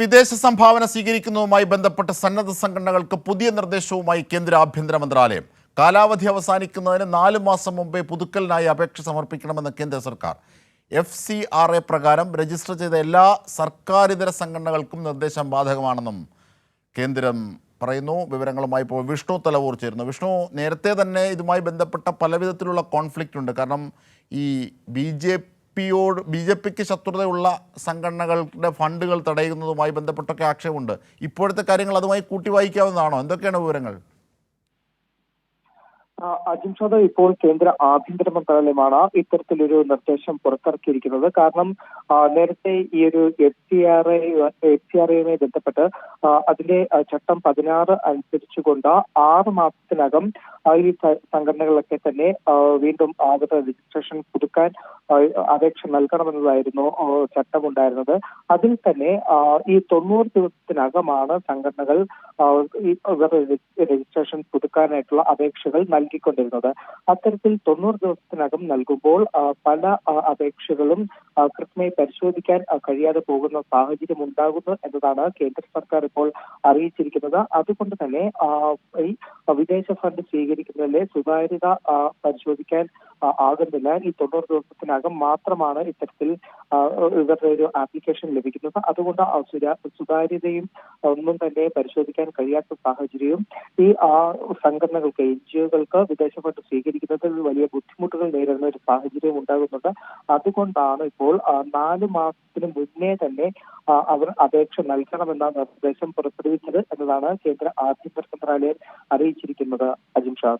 വിദേശ സംഭാവന സ്വീകരിക്കുന്നതുമായി ബന്ധപ്പെട്ട സന്നദ്ധ സംഘടനകൾക്ക് പുതിയ നിർദ്ദേശവുമായി കേന്ദ്ര ആഭ്യന്തര മന്ത്രാലയം. കാലാവധി അവസാനിക്കുന്നതിന് നാല് മാസം മുമ്പേ പുതുക്കലിനായി അപേക്ഷ സമർപ്പിക്കണമെന്ന് കേന്ദ്ര സർക്കാർ. എഫ് സി ആർ എ പ്രകാരം രജിസ്റ്റർ ചെയ്ത എല്ലാ സർക്കാരിതര സംഘടനകൾക്കും നിർദ്ദേശം ബാധകമാണെന്നും കേന്ദ്രം പറയുന്നു. വിവരങ്ങളുമായി ഇപ്പോൾ വിഷ്ണു തലവൂർ ചേരുന്നു. വിഷ്ണു നേരത്തെ തന്നെ ഇതുമായി ബന്ധപ്പെട്ട പല വിധത്തിലുള്ള കോൺഫ്ലിക്റ്റ് ഉണ്ട് കാരണം ഈ ബി ജെ പിയോട് ബി ജെ പിക്ക് ശത്രുതയുള്ള സംഘടനകളുടെ ഫണ്ടുകൾ തടയുന്നതുമായി ബന്ധപ്പെട്ടൊക്കെ ആക്ഷേപമുണ്ട്. ഇപ്പോഴത്തെ കാര്യങ്ങൾ അതുമായി കൂട്ടി വായിക്കാവുന്നതാണോ? എന്തൊക്കെയാണ് വിവരങ്ങൾ? അജിംഷാദ് ഇപ്പോൾ കേന്ദ്ര ആഭ്യന്തര മന്ത്രാലയമാണ് ഇത്തരത്തിലൊരു നിർദ്ദേശം പുറത്തിറക്കിയിരിക്കുന്നത്. കാരണം നേരത്തെ ഈ ഒരു F C R F C R ഐയുമായി ബന്ധപ്പെട്ട് അതിലെ ചട്ടം പതിനാറ് അനുസരിച്ചുകൊണ്ട് ആറ് മാസത്തിനകം ഈ സംഘടനകളൊക്കെ തന്നെ വീണ്ടും അവരുടെ രജിസ്ട്രേഷൻ പുതുക്കാൻ അപേക്ഷ നൽകണമെന്നതായിരുന്നു ചട്ടമുണ്ടായിരുന്നത്. അതിൽ തന്നെ ഈ തൊണ്ണൂറ് ദിവസത്തിനകമാണ് സംഘടനകൾ ഈ രജിസ്ട്രേഷൻ പുതുക്കാനായിട്ടുള്ള അപേക്ഷകൾ നൽകിക്കൊണ്ടിരുന്നത്. അത്തരത്തിൽ തൊണ്ണൂറ് ദിവസത്തിനകം നൽകുമ്പോൾ പല അപേക്ഷകളും കൃത്യമായി പരിശോധിക്കാൻ കഴിയാതെ പോകുന്ന സാഹചര്യം ഉണ്ടാകുന്നു എന്നതാണ് കേന്ദ്ര സർക്കാർ ഇപ്പോൾ അറിയിച്ചിരിക്കുന്നത്. അതുകൊണ്ട് തന്നെ ഈ വിദേശ ഫണ്ട് സ്വീകരിക്കുന്നതിലെ സുതാര്യത പരിശോധിക്കാൻ ആകുന്നില്ല. ഈ തൊണ്ണൂറ് ദിവസത്തിനകം മാത്രമാണ് ഇത്തരത്തിൽ ഇവരുടെ ഒരു ആപ്ലിക്കേഷൻ ലഭിക്കുന്നത്. അതുകൊണ്ട് സുതാര്യതയും ഒന്നും തന്നെ പരിശോധിക്കാൻ കഴിയാത്ത സാഹചര്യവും ഈ ആ സംഘടനകൾക്ക് എൻ ജി ഒകൾക്ക് വിദേശ ഫണ്ട് സ്വീകരിക്കുന്നതിൽ വലിയ ബുദ്ധിമുട്ടുകൾ നേരിടുന്ന ഒരു സാഹചര്യം ഉണ്ടാകുന്നുണ്ട്. അതുകൊണ്ടാണ് ഇപ്പോൾ നാല് മാസത്തിന് മുന്നേ തന്നെ അവർ അപേക്ഷ നൽകണമെന്ന നിർദ്ദേശം പുറപ്പെടുവിച്ചത് എന്നതാണ് കേന്ദ്ര ആഭ്യന്തര മന്ത്രാലയം അറിയിച്ചിരിക്കുന്നത്. അജിം ഷാ.